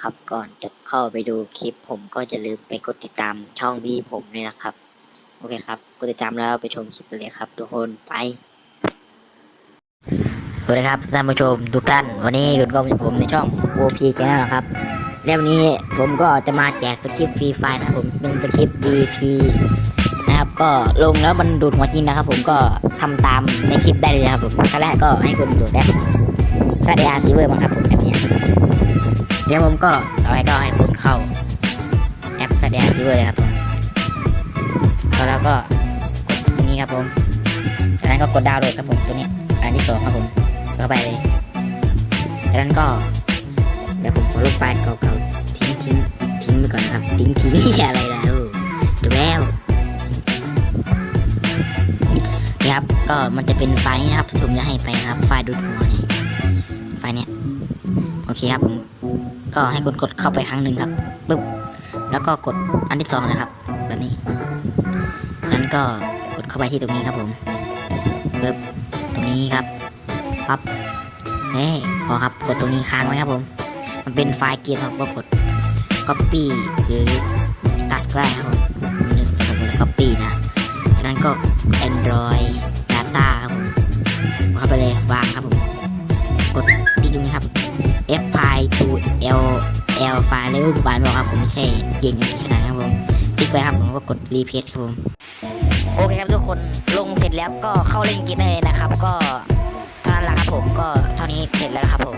นะครับ ก่อนจะเข้าไปดูคลิปผมก็จะลืมไปกดติดตามช่องพี่ผมด้วยนะครับ โอเคครับ กดติดตามแล้วไปชมคลิปเลยครับ ทุกคนไป สวัสดีครับท่านผู้ชมทุกท่าน วันนี้คุณก็เป็นผมในช่อง OP Channel นะครับ และวันนี้ผมก็จะมาแจกสคริปต์ฟรีไฟล์นะครับผม เป็นสคริปต์ DP นะครับ ก็ลงแล้วมันดูดหัวจริงนะครับ ผมก็ทำตามในคลิปได้เลยนะครับผมขั้นแรกก็ให้คุณดูได้ก็ได้อาร์ซีเวอร์มาครับผม เดี๋ยวผมก็ต่อไปก็ให้คุณเข้าแอปแสดงซีเวอร์เลยครับก็แล้วก็กดตรงนี้ครับผมจากนั้นก็กดดาวน์โหลดครับผมตัวนี้ อันที่สองครับผมเข้าไปเลยจากนั้นก็เดี๋ยวผมขอลบไฟล์เก่าๆทิ้งทิ้งทิ้งไปก่อนนะครับทิ้งทิ้งอะไรแล้วจบแล้วนี่ครับก็มันจะเป็นไฟล์นี้นะครับผมจะให้ไปครับ ไฟล์ดูดหัวนี่ไฟล์เนี้ยโอเคครับผม ก็ให้คุณกดเข้าไปครั้งหนึ่งครับปึ๊บแล้วก็กดอันที่สองนะครับ แบบนี้นั้นก็กดเข้าไปที่ตรงนี้ครับผมปึ๊บตรงนี้ครับปั๊บเฮ้พอครับกดตรงนี้ค้างไว้ครับผม มันเป็นไฟล์เกมครับก็กด copy หรือตัดก็ได้ครับผมนี่ผมจะ copy นะจากนั้นก็ android data ครับผมเข้าไปเลยวางครับผม l file แล้วบานบอกครับผมไม่ใช่เก่งขนาดนั้นครับผมคลิกไปครับผมก็กดรีเพจครับผมโอเคครับทุกคนลงเสร็จแล้วก็เข้าเล่นเกมได้เลยนะครับ ก็เท่านั้นแหละครับผมก็เท่านี้เสร็จแล้วครับผม